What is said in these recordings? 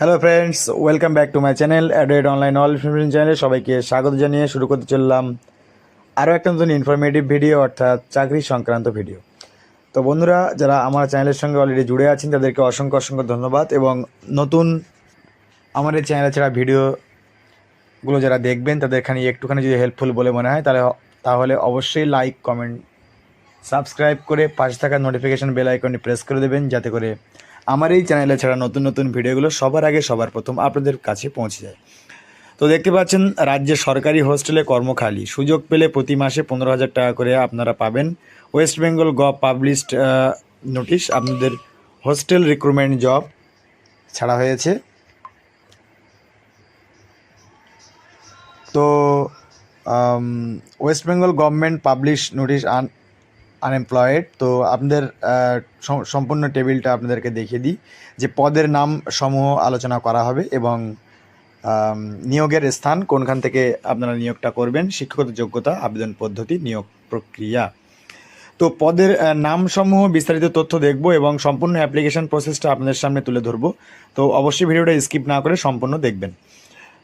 Hello friends welcome back to my channel অ্যাডওয়েড online all information চ্যানেলে সবাইকে স্বাগত জানিয়ে শুরু করতে চললাম আরও একটা নতুন ইনফরমেটিভ ভিডিও অর্থাৎ চাকরি সংক্রান্ত ভিডিও তো বন্ধুরা, যারা আমার চ্যানেলের সঙ্গে অলরেডি জুড়ে আছেন, তাদেরকে অসংখ্য অসংখ্য ধন্যবাদ এবং নতুন এই চ্যানেলে ছাড়া ভিডিওগুলো যারা দেখবেন তাদের খানি একটুখানি যদি হেল্পফুল বলে মনে হয়, তাহলে তাহলে অবশ্যই লাইক কমেন্ট সাবস্ক্রাইব করে পাশে থাকা নোটিফিকেশান বেল আইকনটি প্রেস করে দেবেন, যাতে করে আমার এই চ্যানেলে ছাড়া নতুন নতুন ভিডিওগুলো সবার আগে সবার প্রথম আপনাদের কাছে পৌঁছে যায়। তো দেখতে পাচ্ছেন, রাজ্যে সরকারি হোস্টেলে কর্মখালি। সুযোগ পেলে প্রতি মাসে পনেরো হাজার টাকা করে আপনারা পাবেন। West Bengal gov published notice আপনাদের হোস্টেল রিক্রুটমেন্ট জব ছাড়া হয়েছে। তো West Bengal government publish notice un unemployed তো আপনাদের সম্পূর্ণ টেবিলটা আপনাদেরকে দেখিয়ে দিই যে পদের নাম সমূহ আলোচনা করা হবে এবং নিয়োগের স্থান কোনখান থেকে আপনারা নিয়োগটা করবেন, শিক্ষাগত যোগ্যতা, আবেদন পদ্ধতি, নিয়োগ প্রক্রিয়া। তো পদের নামসমূহ বিস্তারিত তথ্য দেখব এবং সম্পূর্ণ অ্যাপ্লিকেশন প্রসেসটা আপনাদের সামনে তুলে ধরবো। তো অবশ্যই ভিডিওটা স্কিপ না করে সম্পূর্ণ দেখবেন।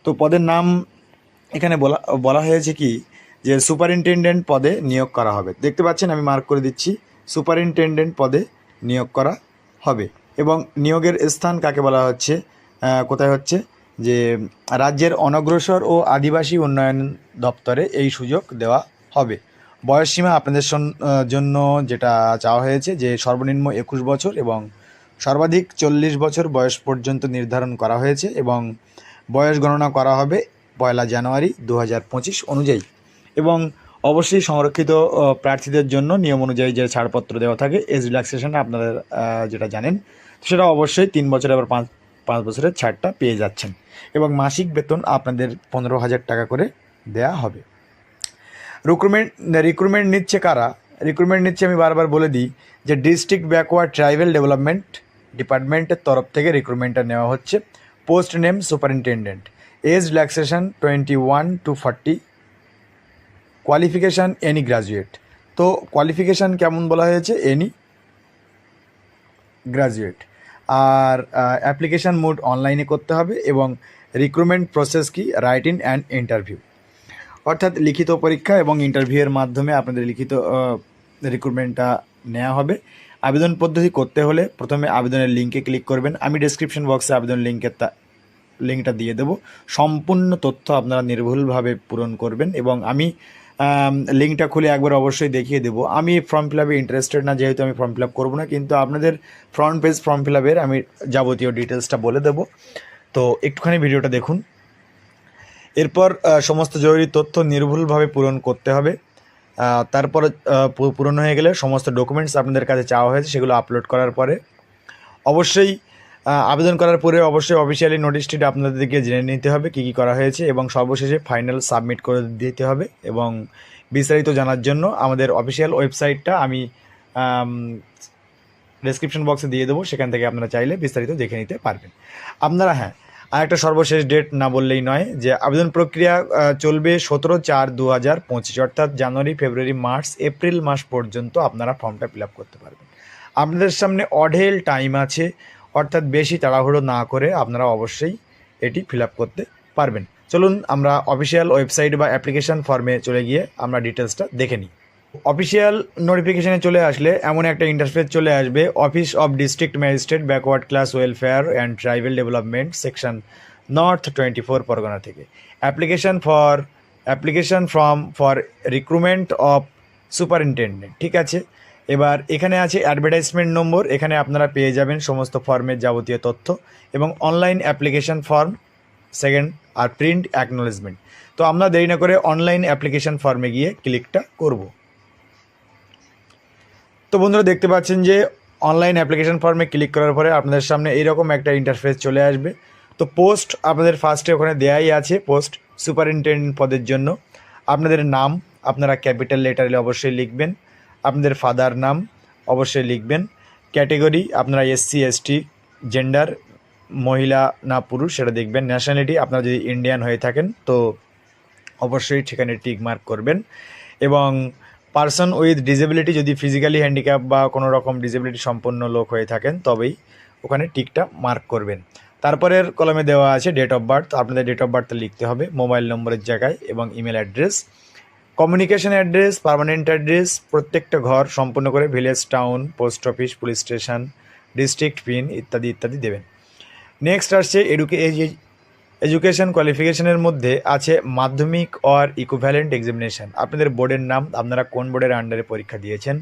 তো পদের নাম এখানে বলা বলা হয়েছে কি যে সুপারিনটেনডেন্ট পদে নিয়োগ করা হবে। দেখতে পাচ্ছেন, আমি মার্ক করে দিচ্ছি। সুপারিনটেনডেন্ট পদে নিয়োগ করা হবে। এবং নিয়োগের স্থান কাকে বলা হচ্ছে? কোথায় হচ্ছে? যে রাজ্যের অনগ্রসর ও আদিবাসী উন্নয়ন দপ্তরে এই সুযোগ দেওয়া হবে। বয়সসীমা আপনাদের জন্য যেটা চাওয়া হয়েছে যে সর্বনিম্ন একুশ বছর এবং সর্বাধিক চল্লিশ বছর বয়স পর্যন্ত নির্ধারণ করা হয়েছে এবং বয়স গণনা করা হবে পয়লা জানুয়ারি দু হাজার পঁচিশ অনুযায়ী। এবং অবশ্যই সংরক্ষিত প্রার্থীদের জন্য নিয়ম অনুযায়ী যে ছাড়পত্র দেওয়া থাকে এজ রিল্যাক্সেশন আপনারা আহ, যেটা জানেন সেটা অবশ্যই তিন বছর আবার পাঁচ পাঁচ বছরের ছাড়টা পেয়ে যাচ্ছেন। এবং মাসিক বেতন আপনাদের পনেরো হাজার টাকা করে দেয়া হবে। রিক্রুটমেন্ট রিক্রুটমেন্ট নিচ্ছে কারা? রিক্রুটমেন্ট নিচ্ছে আমি বারবার বলে দিই যে ডিস্ট্রিক্ট ব্যাকওয়ার্ড ট্রাইবেল ডেভেলপমেন্ট ডিপার্টমেন্টের তরফ থেকে রিক্রুটমেন্টটা নেওয়া হচ্ছে। Post name superintendent age relaxation twenty one to forty qualification any graduate তো কোয়ালিফিকেশান কেমন বলা হয়েছে? এনি গ্রাজুয়েট আর অ্যাপ্লিকেশান মোড অনলাইনে করতে হবে এবং রিক্রুটমেন্ট প্রসেস কি? রাইট ইন অ্যান্ড ইন্টারভিউ অর্থাৎ লিখিত পরীক্ষা এবং ইন্টারভিউয়ের মাধ্যমে আপনাদের লিখিত রিক্রুটমেন্টটা নেওয়া হবে। আবেদন পদ্ধতি করতে হলে প্রথমে আবেদনের লিঙ্কে ক্লিক করবেন। আমি ডেসক্রিপশন বক্সে আবেদন লিঙ্কের তা, লিঙ্কটা দিয়ে দেবো। সম্পূর্ণ তথ্য আপনারা নির্ভুলভাবে পূরণ করবেন এবং আমি লিঙ্কটা খুলে একবার অবশ্যই দেখিয়ে দেবো। আমি ফর্ম ফিল আপে ইন্টারেস্টেড না, যেহেতু আমি ফর্ম ফিল আপ করব না, কিন্তু আপনাদের ফ্রন্ট পেজ ফর্ম ফিল আপের আমি যাবতীয় ডিটেলসটা বলে দেবো। তো একটুখানি ভিডিওটা দেখুন। এরপর সমস্ত জরুরি তথ্য নির্ভুলভাবে পূরণ করতে হবে। তারপর পূরণ হয়ে গেলে সমস্ত ডকুমেন্টস আপনাদের কাছে চাওয়া হয়েছে, সেগুলো আপলোড করার পরে। অবশ্যই আবেদন করার পরে অবশ্যই অফিসিয়ালি নোটিশটি আপনাদেরকে জেনে নিতে হবে কী কী করা হয়েছে এবং সর্বশেষে ফাইনাল সাবমিট করে দিতে হবে এবং বিস্তারিত জানার জন্য আমাদের অফিসিয়াল ওয়েবসাইটটা আমি ডেসক্রিপশন বক্সে দিয়ে দেবো, সেখান থেকে আপনারা চাইলে বিস্তারিত দেখে নিতে পারবেন। আপনারা হ্যাঁ আর একটা সর্বশেষ ডেট না বললেই নয় যে আবেদন প্রক্রিয়া চলবে সতেরো চার দু হাজার পঁচিশ, অর্থাৎ জানুয়ারি, ফেব্রুয়ারি, মার্চ, এপ্রিল মাস পর্যন্ত আপনারা ফর্মটা ফিল আপ করতে পারবেন। আপনাদের সামনে অঢেল টাইম আছে অর্থাৎ বেশি তাড়াহুড়ো না করে আপনারা অবশ্যই এটি ফিল করতে পারবেন। চলুন আমরা অফিসিয়াল ওয়েবসাইট বা অ্যাপ্লিকেশন ফর্মে চলে গিয়ে আমরা ডিটেলসটা দেখে নিই। অফিসিয়াল নোটিফিকেশানে চলে আসলে এমন একটা ইন্টারফেস চলে আসবে, office of district magistrate backward class welfare and tribal development section north twenty four Pargana থেকে। Application for, application form for recruitment of superintendent, ঠিক আছে? এবার এখানে আছে অ্যাডভার্টাইজমেন্ট নম্বর এখানে আপনারা পেয়ে যাবেন সমস্ত ফর্মের যাবতীয় তথ্য এবং অনলাইন অ্যাপ্লিকেশন ফর্ম সেকেন্ড আর প্রিন্ট অ্যাকনোলেজমেন্ট তো আমরা দেরি না করে অনলাইন অ্যাপ্লিকেশন ফর্মে গিয়ে ক্লিকটা করব। তো বন্ধুরা দেখতে পাচ্ছেন যে অনলাইন অ্যাপ্লিকেশন ফর্মে ক্লিক করার পরে আপনাদের সামনে এইরকম একটা ইন্টারফেস চলে আসবে। তো পোস্ট আপনাদের ফার্স্টে ওখানে দেয়াই আছে পোস্ট সুপারিনটেন্ডেন্ট পদের জন্য। আপনাদের নাম, আপনারা ক্যাপিটাল লেটারে অবশ্যই লিখবেন। আপনাদের ফাদার নাম অবশ্যই লিখবেন। ক্যাটেগরি আপনারা এসসি এসটি জেন্ডার মহিলা না পুরুষ, সেটা দেখবেন। ন্যাশনালিটি আপনারা যদি ইন্ডিয়ান হয়ে থাকেন, তো অবশ্যই সেখানে টিক মার্ক করবেন। এবং পার্সন উইথ ডিসেবিলিটি যদি ফিজিক্যালি হ্যান্ডিক্যাপ বা কোনো রকম ডিসেবিলিটি সম্পন্ন লোক হয়ে থাকেন, তবেই ওখানে টিকটা মার্ক করবেন। তারপরের কলমে দেওয়া আছে ডেট অফ বার্থ আপনাদের ডেট অফ বার্থটা লিখতে হবে। মোবাইল নম্বরের জায়গায় এবং email address communication address permanent address প্রত্যেকটা ঘর সম্পূর্ণ করে village town post office police station district pin ইত্যাদি ইত্যাদি দেবেন। নেক্সট আসছে এডুকে এডুকেশন কোয়ালিফিকেশনের মধ্যে আছে মাধ্যমিক অর ইকুভ্যালেন্ট এক্সামিনেশন আপনাদের বোর্ডের নাম, আপনারা কোন বোর্ডের আন্ডারে পরীক্ষা দিয়েছেন?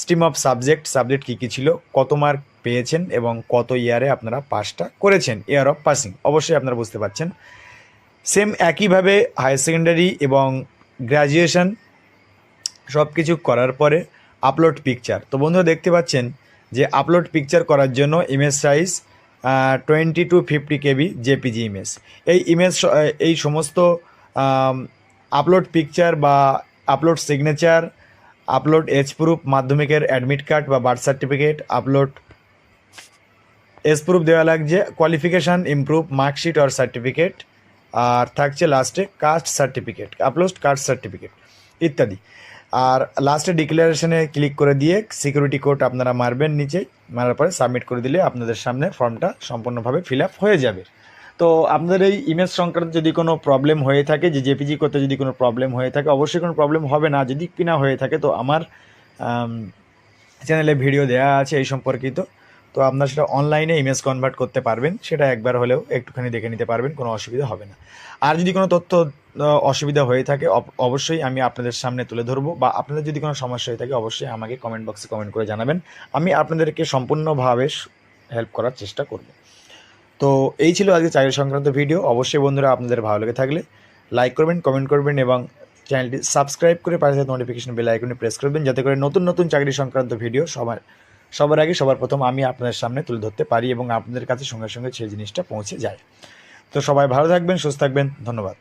স্ট্রিম অফ সাবজেক্ট সাবজেক্ট কী কী ছিল? কত মার্ক পেয়েছেন এবং কত ইয়ারে আপনারা পাসটা করেছেন? ইয়ার অফ পাসিং অবশ্যই আপনারা বুঝতে পারছেন। সেম একইভাবে হায়ার সেকেন্ডারি এবং গ্র্যাজুয়েশন সব কিছু করার পরে আপলোড পিকচার তো বন্ধুরা দেখতে পাচ্ছেন যে আপলোড পিকচার করার জন্য image size twenty to fifty KB JPG image এই ইমেজ এই সমস্ত আপলোড পিকচার বা upload signature upload age proof মাধ্যমিকের অ্যাডমিট কার্ড বা birth certificate upload age proof দেওয়া লাগছে। Qualification improve marksheet or certificate আর থাকছে লাস্টে caste certificate upload caste certificate ইত্যাদি। আর লাস্টে ডিক্লারেশনে ক্লিক করে দিয়ে সিকিউরিটি কোড আপনারা মারবেন নিচে, মারার পরে সাবমিট করে দিলে আপনাদের সামনে ফর্মটা সম্পূর্ণভাবে ফিল হয়ে যাবে। তো আপনাদের এই ইমেজ সংক্রান্ত যদি কোনো প্রবলেম হয়ে থাকে, যে জেপিজি করতে যদি কোনো প্রবলেম হয়ে থাকে, অবশ্যই কোনো প্রবলেম হবে না। যদি কিনা হয়ে থাকে, তো আমার চ্যানেলে ভিডিও দেওয়া আছে এই সম্পর্কিত। তো আপনারা সেটা অনলাইনে ইমেজ কনভার্ট করতে পারবেন। সেটা একবার হলেও একটুখানি দেখে নিতে পারবেন, কোনো অসুবিধা হবে না। আর যদি কোনো তথ্য অসুবিধা হয়ে থাকে অবশ্যই আমি আপনাদের সামনে তুলে ধরবো বা আপনাদের যদি কোনো সমস্যা হয়ে থাকে, অবশ্যই আমাকে কমেন্ট বক্সে কমেন্ট করে জানাবেন। আমি আপনাদেরকে সম্পূর্ণভাবে হেল্প করার চেষ্টা করব। তো এই ছিল আজকে চাকরি সংক্রান্ত ভিডিও অবশ্যই বন্ধুরা, আপনাদের ভালো লেগে থাকলে লাইক করবেন কমেন্ট করবেন এবং চ্যানেলটি সাবস্ক্রাইব করে পাশে নোটিফিকেশন বেল আইকনে প্রেস করবেন। যাতে করে নতুন নতুন চাকরি সংক্রান্ত ভিডিও সবার সবার আগে, সবার প্রথম আমি আপনাদের সামনে তুলে ধরতে পারি এবং আপনাদের কাছে সঙ্গে সঙ্গে সেই জিনিসটা পৌঁছে যায়। তো সবাই ভালো থাকবেন, সুস্থ থাকবেন, ধন্যবাদ।